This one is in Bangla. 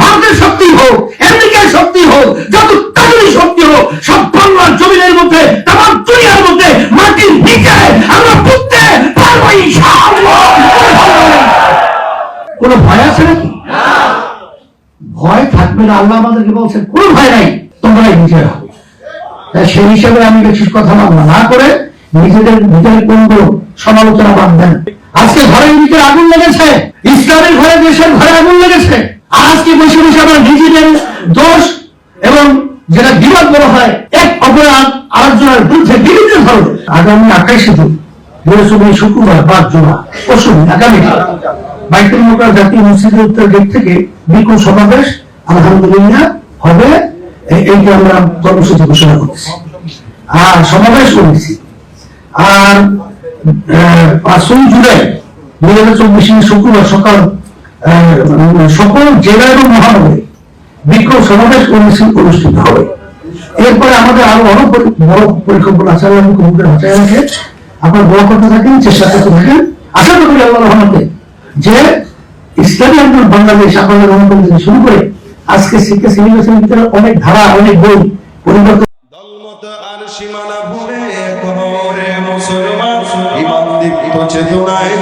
ভারতের শক্তি হোক, আমেরিকার শক্তি হোক, যত তাদের শক্তি হোক, সব বাংলার জমিনের মধ্যে তামাম দুনিয়ার মধ্যে, মাটির নিচে, আমরা পুঁততে পারব কোনো ভয় আছে নাকি? ভয় থাকবে না, আল্লাহ আমাদেরকে বলছেন, কোনো ভয় নাই, তোমরাই হবে তাই সেই হিসাবে আমি বেশি কথা বলব না করে নিজেদের ভিতরে কোন সমালোচনা বাদ দেন। আজকে ঘরের ভিতরে আগুন লেগেছে, ইসলামের ঘরে, দেশের ঘরে আগুন লেগেছে। আজকে বসে বসে আমরা নিজেদের দোষ এবং যেটা বিবাদ বলা হয় এক অপরাধ আরেকজনের বিরুদ্ধে বিভিন্ন ধরনের। আগামী আঠাইশে জুন বৃহস্পতি শুক্রবার পাঁচ জুলা পরশু দিন, আগামীকাল বাইতুল মোকার জাতীয় মসজিদের উত্তর গেট থেকে বিপুল সমাবেশ আলহামদুলিল্লাহ হবে। এইটা আমরা কর্মসূচি ঘোষণা করেছি। আর সমাবেশ করেছি। আর পাঁচই জুলাই দুই হাজার চব্বিশ শুক্রবার সকাল সকল জেলা এবং মহানগরে বিক্ষোভ সমাবেশ কর্মসূচি অনুষ্ঠিত হবে। এরপরে আমাদের আরও অনেক বড় পরিকল্পনা আছে আল্লাহ মুখোমুখি বাঁচায় রাখে আপনার বড় করতে থাকেন চেষ্টা করতে থাকেন। আশা করি আল্লাহ রহমতে যে ইসলামী আন্দোলন বাংলাদেশ আপনাদের রহমত থেকে শুরু করে আজকে শিক্ষা সিভিলাইজেশনের ভিতরে অনেক ধারা, অনেক বই পরিবর্তন সীমানা ভুলে মুসলমান চেতনায়